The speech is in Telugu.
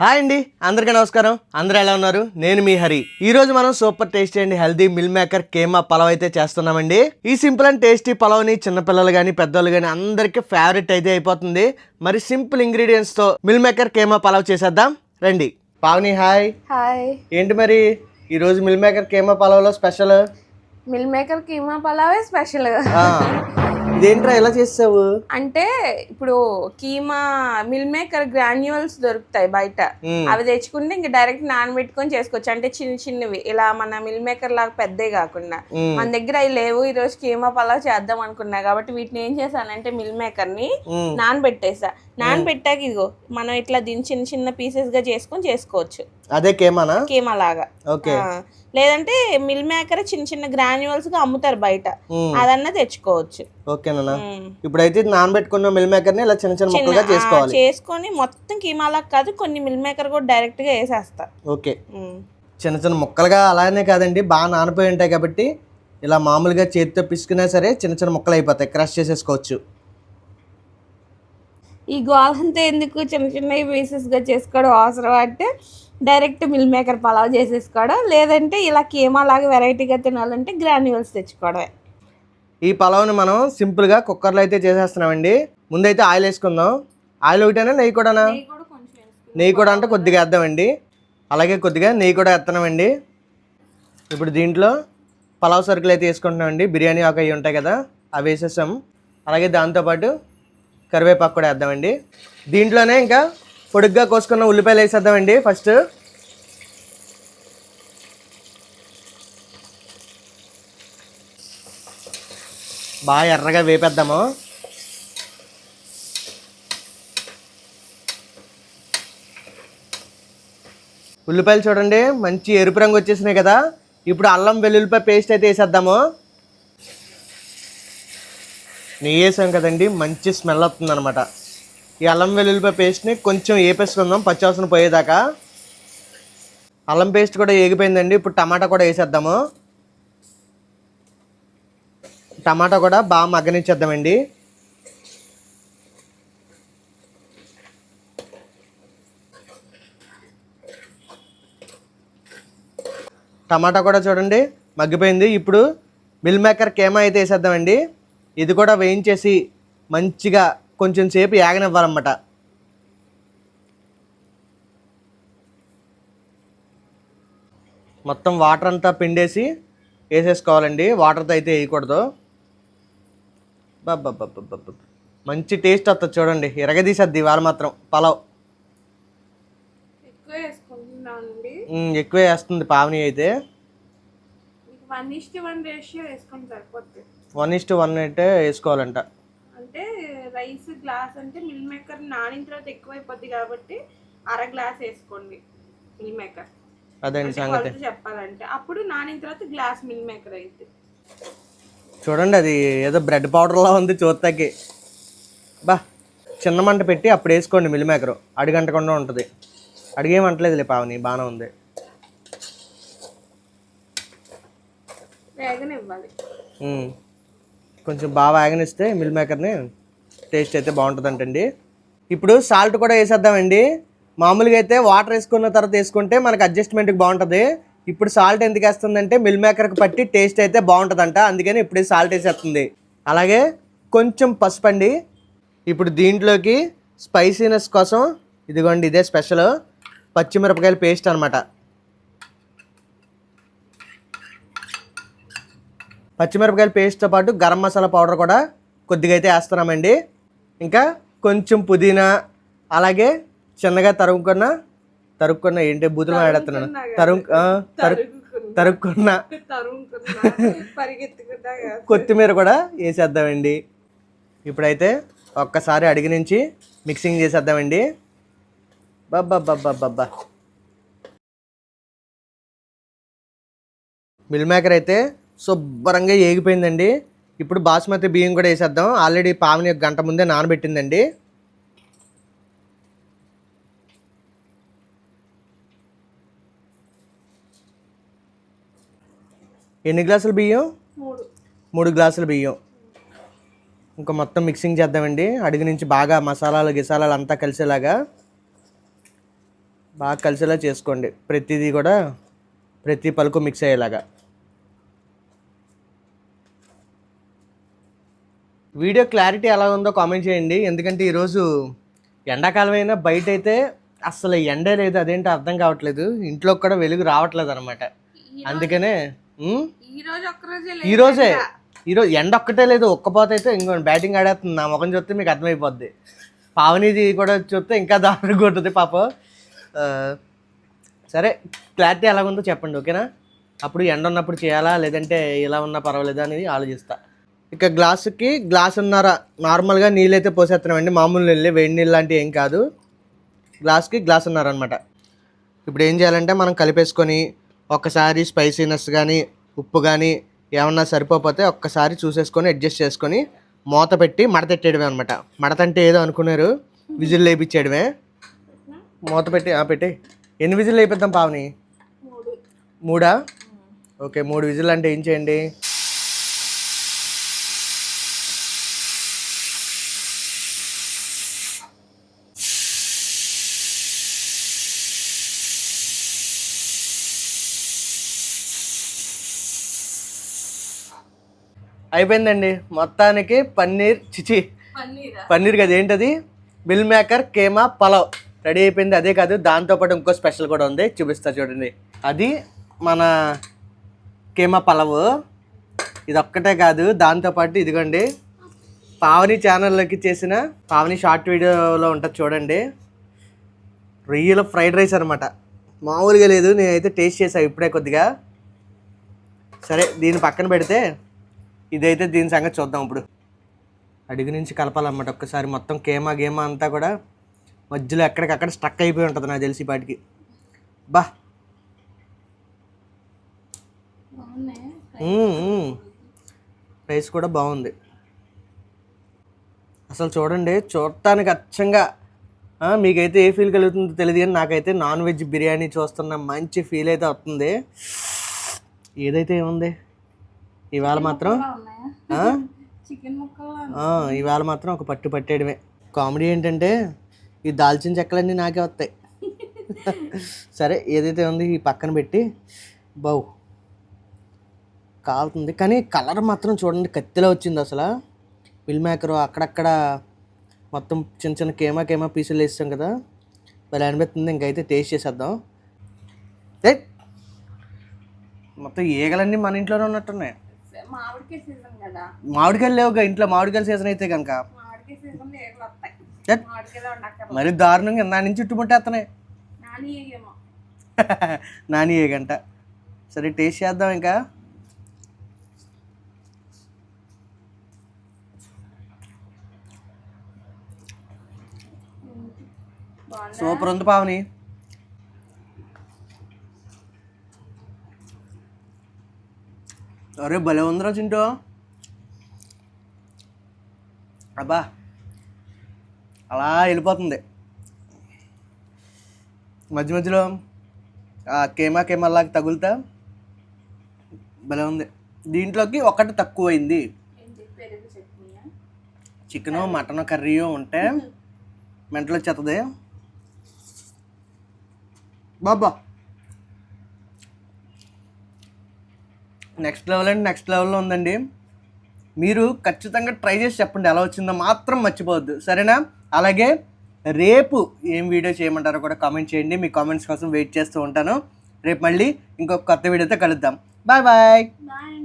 హాయ్ అండి అందరికీ నమస్కారం. అందరూ ఎలా ఉన్నారు? నేను మీ హరి. ఈ రోజు మనం super tasty and healthy meal maker keema pulao అయితే చేస్తున్నామండి. ఈ సింపుల్ అండ్ టేస్టీ పలావ్ని చిన్నపిల్లలు కానీ పెద్దోళ్ళు కానీ అందరికీ ఫేవరెట్ అయితే అయిపోతుంది. మరి సింపుల్ ఇంగ్రీడియంట్స్తో మిల్ మేకర్ కేమా పలావ్ చేసేద్దాం. రండి. పావని హాయ్. హాయ్. ఏంటి మరి? ఈ రోజు మిల్ మేకర్ కేమా పలావ్లో స్పెషల్ మిల్ మేకర్ కీమా పలావే స్పెషల్ ఇదేంట్రా ఎలా చేసావు అంటే ఇప్పుడు కీమా మిల్ మేకర్ గ్రాన్యువల్స్ దొరుకుతాయి బయట. అవి తెచ్చుకుంటే ఇంకా డైరెక్ట్ నానబెట్టుకొని చేసుకోవచ్చు. అంటే చిన్న చిన్నవి ఇలా మన మిల్ మేకర్ లాగా పెద్దవి కాకుండా. మన దగ్గర అవి లేవు ఈ రోజు కీమా పలావ్ చేద్దాం అనుకున్నా కాబట్టి వీటిని ఏం చేశానంటే మిల్ మేకర్ని. నానబెట్టేసా. నానబెట్టాక ఇదిగో మనం ఇట్లా దీన్ని చిన్న చిన్న పీసెస్గా చేసుకొని చేసుకోవచ్చు. అదే కేమానా? కీమా లాగా ఓకే లేదంటే మిల్ మేకర్ చిన్న చిన్న గ్రాన్యువల్స్గా అమ్ముతారు బయట. అదన్నా తెచ్చుకోవచ్చు. ఓకేనా. ఇప్పుడైతే నానబెట్టుకున్న మిల్ మేకర్ని ఇలా చిన్న చిన్న ముక్కలుగా చేసుకోవాలి. చేసుకొని మొత్తం కీమాలా కాదు కొన్ని మిల్ మేకర్ కూడా డైరెక్ట్గా వేసేస్తా. ఓకే. చిన్న చిన్న ముక్కలుగా అలానే కాదండి బాగా నానిపోయి ఉంటాయి కాబట్టి ఇలా మామూలుగా చేతితో పిసుకున్నా సరే చిన్న చిన్న ముక్కలు అయిపోతాయి క్రష్ చేసేసుకోవచ్చు. ఈ గోలంతా ఎందుకు చిన్న చిన్న పీసెస్గా చేసుకోవడం అవసరం అంటే డైరెక్ట్ మిల్ మేకర్ పలావ్ చేసేసుకోవడం లేదంటే ఇలా కీమా లాగా వెరైటీగా తినాలంటే గ్రాన్యువల్స్ తెచ్చుకోవడమే. ఈ పలావ్ని మనం సింపుల్గా కుక్కర్లో అయితే చేసేస్తున్నామండి. ముందైతే ఆయిల్ వేసుకుందాం. ఆయిల్ ఒకటేనా నెయ్యి కూడానా? నెయ్యి కూడా అంటే కొద్దిగా వేద్దామండి. అలాగే కొద్దిగా నెయ్యి కూడా వేస్తున్నామండి. ఇప్పుడు దీంట్లో పలావ్ సరుకులు అయితే వేసుకుంటున్నామండి. బిర్యానీ ఆకు అవి ఉంటాయి కదా అవి వేసేసాం. అలాగే దాంతోపాటు కరివేపాకు కూడా వేద్దామండి. దీంట్లోనే ఇంకా పొడుగ్గా కోసుకున్న ఉల్లిపాయలు వేసేద్దామండి. ఫస్ట్ బాగా ఎర్రగా వేపేద్దాము. ఉల్లిపాయలు చూడండి మంచి ఎరుపు రంగు వచ్చేసినాయి కదా. ఇప్పుడు అల్లం వెల్లుల్లిపాయ పేస్ట్ అయితే వేసేద్దాము. నెయ్యి వేసాం కదండి మంచి స్మెల్ వస్తుంది అనమాట ఈ అల్లం వెల్లుల్లిపాయ పేస్ట్ని కొంచెం వేపేసుకుందాం పచ్చివాసన పోయేదాకా. అల్లం పేస్ట్ కూడా ఏగిపోయిందండి ఇప్పుడు టమాటా కూడా వేసేద్దాము. టమాటా కూడా బాగా మగ్గనిచ్చేద్దామండి. టమాటా కూడా చూడండి మగ్గిపోయింది. ఇప్పుడు మిల్ మేకర్ కేమా అయితే వేసేద్దామండి. ఇది కూడా వేయించేసి మంచిగా కొంచెం సేపు యాగనివ్వాలన్నమాట. మొత్తం వాటర్ అంతా పిండేసి వేసేసుకోవాలండి. వాటర్తో అయితే వేయకూడదు. మంచి టేస్ట్ వస్తుంది చూడండి. ఎరగదీసేద్ది ఇవాళ మాత్రం పలావ్. ఎక్కువ వేస్తుంది పావని అయితే. వన్ ఇస్ట్ వన్ అయితే వేసుకోవాలంట. రైస్ గ్లాస్ అంటే మిల్ మేకర్ నానిన తర్వాత ఎక్కువైపోద్ది కాబట్టి అర గ్లాస్ వేసుకోండి మిల్ మేకర్. అదండి సంగతి? చెప్పాలంటే. అప్పుడు నానిన తర్వాత గ్లాస్ మిల్ మేకర్ అయితే చూడండి అది ఏదో బ్రెడ్ పౌడర్లా ఉంది చూస్తాకి బా చిన్న మంట పెట్టి అప్పుడు వేసుకోండి మిల్ మేకరు. అడిగంటకుండా ఉంటుంది. అడిగేమంటలేదులే పావని బాగానే ఉంది. కొంచెం బాగా ఆగనిస్తే మిల్ మేకర్ని టేస్ట్ అయితే బాగుంటుందంటండి. ఇప్పుడు సాల్ట్ కూడా వేసేద్దామండి. మామూలుగా అయితే వాటర్ వేసుకున్న తర్వాత వేసుకుంటే మనకు అడ్జస్ట్మెంట్కి బాగుంటుంది. ఇప్పుడు సాల్ట్ ఎందుకు వేస్తుందంటే మిల్ మేకర్కి పట్టి టేస్ట్ అయితే బాగుంటుందంట. అందుకని ఇప్పుడు సాల్ట్ వేసేస్తుంది. అలాగే కొంచెం పసుపు అండి. ఇప్పుడు దీంట్లోకి స్పైసీనెస్ కోసం ఇదిగోండి ఇదే స్పెషల్ పచ్చిమిరపకాయల పేస్ట్ అనమాట పచ్చిమిరపకాయల పేస్ట్తో పాటు గరం మసాలా పౌడర్ కూడా కొద్దిగా అయితే వేస్తున్నామండి. ఇంకా కొంచెం పుదీనా అలాగే చిన్నగా తరుముకున్న తరుక్కున్న ఏంటి బూతులు మాట్లాడుతున్నాను. తరు ఆ, తరు తరుక్కున్న. కొత్తిమీర కూడా వేసేద్దామండి. ఇప్పుడైతే ఒక్కసారి అడిగి నుంచి మిక్సింగ్ చేసేద్దామండి. బాబ్బా మిల్ మేకర్ అయితే శుభ్రంగా ఏగిపోయిందండి. ఇప్పుడు బాస్మతి బియ్యం కూడా వేసేద్దాం. ఆల్రెడీ పావుని ఒక గంట ముందే నానబెట్టిందండి. ఎన్ని గ్లాసులు బియ్యం? మూడు. మూడు గ్లాసుల బియ్యం. ఇంకా మొత్తం మిక్సింగ్ చేద్దామండి. అడుగు నుంచి బాగా మసాలాలు గిసాలాలు అంతా కలిసేలాగా బాగా కలిసేలా చేసుకోండి. ప్రతిదీ కూడా ప్రతి పలుకు మిక్స్ అయ్యేలాగా. వీడియో క్లారిటీ ఎలా ఉందో కామెంట్ చేయండి. ఎందుకంటే ఈరోజు ఎండాకాలం అయినా బయట అయితే అసలు ఎండే లేదు అదేంటో అర్థం కావట్లేదు. ఇంట్లో కూడా వెలుగు రావట్లేదు అనమాట అందుకనే ఉమ్, ఈ రోజు ఒక్కరోజే ఈ రోజే ఈరోజు ఎండ ఒక్కటే లేదు ఒక్కపోతే అయితే ఇంకో బ్యాటింగ్ ఆడేస్తుంది. నా ముఖం చూస్తే మీకు అర్థమైపోద్ది. పావనిది కూడా చూస్తే ఇంకా దారుణంగా ఉంటుంది పాప. సరే క్లారిటీ ఎలా ఉందో చెప్పండి ఓకేనా? అప్పుడు ఎండ ఉన్నప్పుడు చేయాలా లేదంటే ఇలా ఉన్నా పర్వాలేదా అనేది ఆలోచిస్తా. ఇక గ్లాసుకి గ్లాసున్నర. నార్మల్గా నీళ్ళు అయితే పోసేస్తున్నామండి మామూలు నీళ్ళే వేడి నీళ్ళు లాంటివి ఏం కాదు. గ్లాస్కి గ్లాసున్నర అనమాట ఇప్పుడు ఏం చేయాలంటే మనం కలిపేసుకొని ఒక్కసారి స్పైసీనెస్ కానీ ఉప్పు కానీ ఏమన్నా సరిపోతే ఒక్కసారి చూసేసుకొని అడ్జస్ట్ చేసుకొని మూత పెట్టి మడతెట్టేయడమే అనమాట మడత అంటే ఏదో అనుకున్నారు. విజిల్ లేపించేయడమే మూత పెట్టి ఆ పెట్టి. ఎన్ని విజిల్ లేపిద్దాం పావని? మూడు. మూడా? ఓకే మూడు విజిల్ అంటే ఏం చేయండి? అయిపోయిందండి. మొత్తానికి పన్నీర్ చిచి. పన్నీరా? కదా ఏంటది? Meal maker keema pulao. Ready అయిపోయింది. అదే కాదు దాంతోపాటు ఇంకో స్పెషల్ కూడా ఉంది. చూపిస్తా చూడండి. అది మన కేమా పలావ్. ఇది ఒక్కటే కాదు దాంతోపాటు ఇదిగోండి. పావని ఛానల్లోకి చేసిన పావని షార్ట్ వీడియోలో ఉంటుంది చూడండి. రొయ్యల ఫ్రైడ్ రైస్ అనమాట మామూలుగా లేదు నేనైతే టేస్ట్ చేసా ఇప్పుడే కొద్దిగా. సరే దీన్ని పక్కన పెడితే ఇదైతే దీని సంగతి చూద్దాం ఇప్పుడు. అడుగు నుంచి కలపాలన్నమాట. ఒక్కసారి మొత్తం కేమా గేమా అంతా కూడా మధ్యలో ఎక్కడికక్కడ స్టక్ అయిపోయి ఉంటుంది నాకు తెలిసి పాటికి బా. బాగున్నాయి? మ్మ్, మ్మ్. రైస్ కూడా బాగుంది. అసలు చూడండి చూడటానికి అచ్చంగా మీకైతే ఏ ఫీల్ కలుగుతుందో తెలియదు కానీ నాకైతే నాన్ వెజ్ బిర్యానీ చూస్తున్న మంచి ఫీల్ అయితే వస్తుంది. ఏదైతే ఏముంది? ఇవాళ మాత్రం? ఇవాళ మాత్రం ఒక పట్టు పట్టేయడమే. కామెడీ ఏంటంటే ఈ దాల్చిన చెక్కలన్నీ నాకే వస్తాయి. సరే ఏదైతే ఉంది ఈ పక్కన పెట్టి బావు కాలుతుంది. కానీ కలర్ మాత్రం చూడండి కత్తిలో వచ్చింది అసలు. మిల్ మేకర్ అక్కడక్కడ మొత్తం చిన్న చిన్న కేమా కేమా పీసులు వేస్తాం కదా. మరి అనిపిస్తుంది. ఇంకైతే టేస్ట్ చేసేద్దాం. మొత్తం ఈగలన్నీ మన ఇంట్లోనే ఉన్నట్టున్నాయి. మామిడికాయలు లేవుగా ఇంట్లో మామిడికాయల సీజన్ అయితే కనుక మరి దారుణంగా నా నుంచి చుట్టుముట్టేస్తున్నాయి నాని ఏ గంట. సరే టేస్ట్ చేద్దాం ఇంకా. సూపర్ ఉంది పావని. అరే భలే ఉందిరా చింటూ. అబ్బా. అలా వెళ్ళిపోతుంది. మధ్య మధ్యలో ఆ కేమా కేమాలాగా తగులుతా. భలే ఉంది. దీంట్లోకి ఒకటి తక్కువైంది. చికెను మటన్ కర్రీయో ఉంటే మెంటలో వచ్చేస్తుంది బాబా. నెక్స్ట్ లెవెల్ అంటే నెక్స్ట్ లెవెల్లో ఉందండి. మీరు ఖచ్చితంగా ట్రై చేసి చెప్పండి ఎలా వచ్చిందో మాత్రం మర్చిపోవద్దు. సరేనా? అలాగే రేపు ఏం వీడియో చేయమంటారో కూడా కామెంట్ చేయండి. మీ కామెంట్స్ కోసం వెయిట్ చేస్తూ ఉంటాను. రేపు మళ్ళీ ఇంకొక కొత్త వీడియోతో కలుద్దాం. Bye bye. బాయ్.